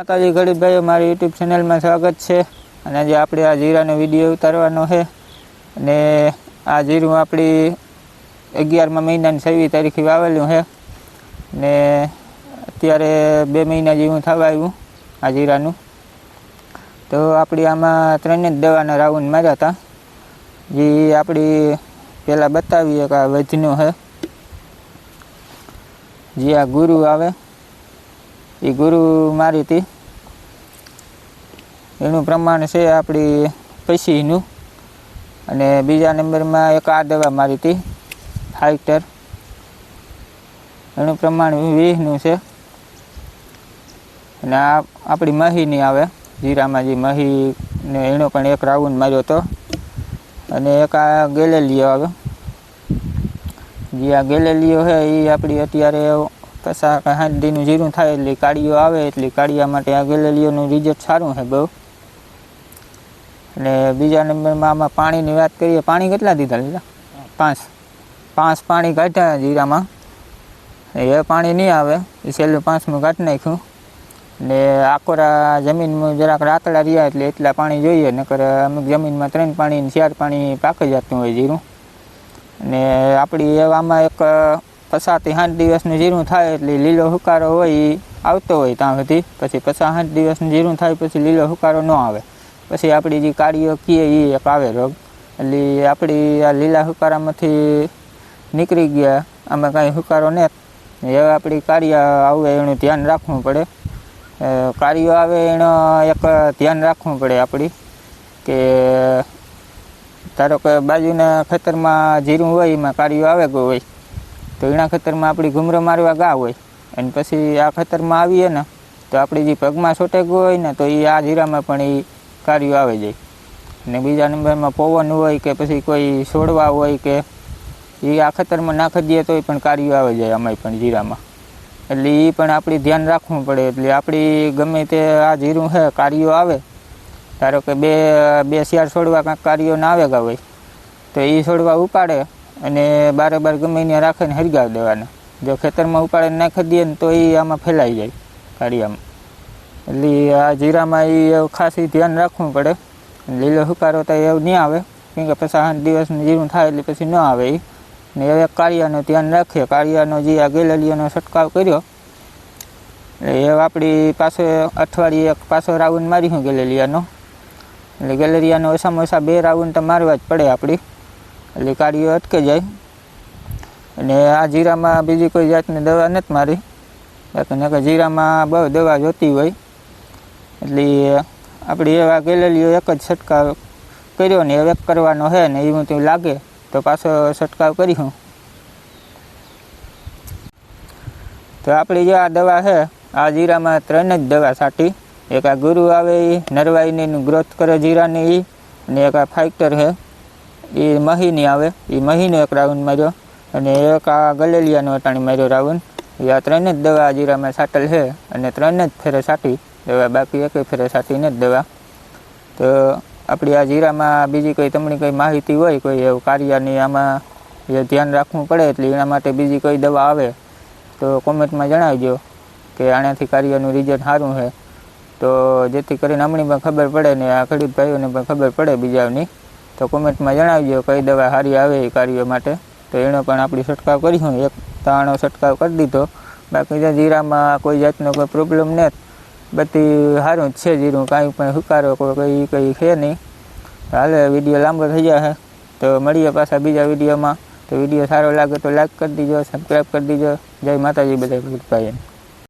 માતાજી ગરીબભાઈ મારી યુટ્યુબ ચેનલમાં સ્વાગત છે. અને આજે આપણે આ જીરાનો વીડિયો ઉતારવાનો છે. અને આ જીરું આપણી અગિયારમા મહિનાની છવ્વીસ તારીખે વાવેલું છે. ને અત્યારે બે મહિના જેવું થવા આવ્યું આ જીરાનું. તો આપણી આમાં ત્રણે જ દવાના રાઉન્ડ માર્યા હતા. જે આપણી પહેલાં બતાવીએ કે આ વૈધનું છે. જે આ ગુરુ આવે એ ગુરુ મારી હતી. એનું પ્રમાણ છે આપણી પૈસીનું. અને બીજા નંબરમાં એક આ દવા મારી હતી ફાઇટર એનું પ્રમાણ વીસનું છે. અને આ આપણી મહીની આવે જીરામાં જે મહી ને એનો પણ એક રાઉન્ડ માર્યો હતો. અને એક આ ગેલેલિયો આવે. જે આ ગેલેલિયો છે એ આપણી અત્યારે પચાસ કે સાઠ દીનું જીરું થાય એટલે કાળીઓ આવે એટલે કાળિયા માટે આ ગેલેલીઓનું રિઝલ્ટ સારું છે બહુ. અને બીજા નંબરમાં આમાં પાણીની વાત કરીએ, પાણી કેટલા દીધા લીધા પાંચ. પાંચ પાણી કાઢ્યા જીરામાં. એ પાણી નહીં આવે, એ છેલ્લું પાંચમું કાઢી નાખ્યું. ને આકોરા જમીનમાં જરાક રાતડા રહ્યા એટલે એટલા પાણી જોઈએ, નકર અમુક જમીનમાં ત્રણ પાણી ચાર પાણી પાકી જતું હોય જીરું. ને આપણી એવામાં એક પચાસથી સાઠ દિવસનું જીરું થાય એટલે લીલો હુકારો હોય એ આવતો હોય ત્યાં સુધી પછી પસા સાઠ દિવસનું જીરું થાય પછી લીલો હુકારો ન આવે. પછી આપણી જે કાળીઓ કીએ એ એક આવે રોગ. એટલે આપણી આ લીલા હુકારામાંથી નીકળી ગયા. આમાં કાંઈ હુકારો ને હવે આપણી કાર્ય આવે એનું ધ્યાન રાખવું પડે. કાર્યો આવે એનો એક ધ્યાન રાખવું પડે આપણી. કે ધારો કે બાજુના ખેતરમાં જીરું હોય એમાં કાર્યો આવે ગયું હોય. તો એના ખેતરમાં આપણી ઘૂમરો મારવા ગા હોય. અને પછી આ ખતરમાં આવીએ ને, તો આપણી જે પગમાં છોટે હોય ને, તો એ આ જીરામાં પણ એ કાર્યો આવી જાય. ને બીજા નંબરમાં પવન હોય કે પછી કોઈ છોડવા હોય કે એ આ ખતરમાં નાખી દઈએ તોય પણ કાર્યો આવી જાય આમાંય પણ જીરામાં એટલે એ પણ આપણે ધ્યાન રાખવું પડે. એટલે આપણી ગમે તે આ જીરું છે કાર્યો આવે. ધારો કે બે બે શિયાળ છોડવા કાંઈક કાર્યો ના આવે હોય, તો એ છોડવા ઉપાડે. અને બારે બાર ગમે ત્યાં રાખીને હરગાવી દેવાના. જો ખેતરમાં ઉપાડીને નાખી દઈએ ને તો એ આમાં ફેલાઈ જાય કાળિયામાં એટલે આ જીરામાં એ ખાસી ધ્યાન રાખવું પડે. લીલો હુકારો તો એવું નહીં આવે, કેમ કે પછી આઠ દિવસનું જીરું થાય એટલે પછી ન આવે એ ને હવે કાળિયાનું ધ્યાન રાખીએ. કાળિયાનો જે આ ગેલેલિયાનો છંટકાવ કર્યો એ આપણી પાસે અઠવાડિયે એક પાછો રાઉન્ડ મારીશું ગેલેલિયાનો. એટલે ગેલેરિયાનો ઓછામાં ઓછા બે રાઉન્ડ તો મારવા જ પડે આપણી. એટલે કાળીઓ અટકે જાય. અને આ જીરામાં બીજી કોઈ જાતની દવા નથી મારી. બાકી નકર જીરામાં બહુ દવા જોતી હોય. એટલે આપણી એવા ગેલેલીઓ એક જ છંટકાવ કર્યો ને એક કરવાનો છે ને એવું તો લાગે. તો પાછો છંટકાવ કરીશું તો આપણી જે આ દવા છે આ જીરામાં ત્રણ જ દવા છાંટી. એક આ ગુરુ આવે એ નરવાઈની ગ્રોથ કરે જીરાની એ અને એક આ ફાઇટર છે એ મહીની આવે. એ મહીનો એક રાઉન્ડ માર્યો અને એક આ ગલેલિયાનો અટાણી માર્યો રાઉન્ડ. એ આ ત્રણ જ દવા જીરામાં સાટલ છે અને ત્રણે જ ફેરે સાટી. દવા બાકી એક ફેરે સાટીને જ દવા. તો આપણી આ જીરામાં બીજી કોઈ તમને કોઈ માહિતી હોય, કોઈ એવું કાર્યની આમાં એ ધ્યાન રાખવું પડે એટલે એના માટે બીજી કોઈ દવા આવે, તો કોમેન્ટમાં જણાવજો કે આનાથી કાર્યનું રિઝલ્ટ સારું છે. તો જેથી કરીને હમણાં પણ ખબર પડે ને આ ખેડૂત ભાઈઓને પણ ખબર પડે બીજાની તો કોમેન્ટમાં જણાવજો કઈ દવા સારી આવે એ કાર્ય માટે. તો એનો પણ આપણે છંટકાવ કરીશું એક તાણો છંટકાવ કરી દીધો. બાકી જીરામાં કોઈ જાતનો કોઈ પ્રોબ્લેમ નથી. બધી સારું જ છે જીરું, કાંઈ પણ હુકારો કોઈ, કંઈ કંઈ છે નહીં. હાલે વીડિયો લાંબો થઈ જશે. તો મળીએ પાછા બીજા વિડીયોમાં. તો વીડિયો સારો લાગે તો લાઈક કરી દીજો સબસ્ક્રાઈબ કરી દીજો. જય માતાજી બધા ભાઈ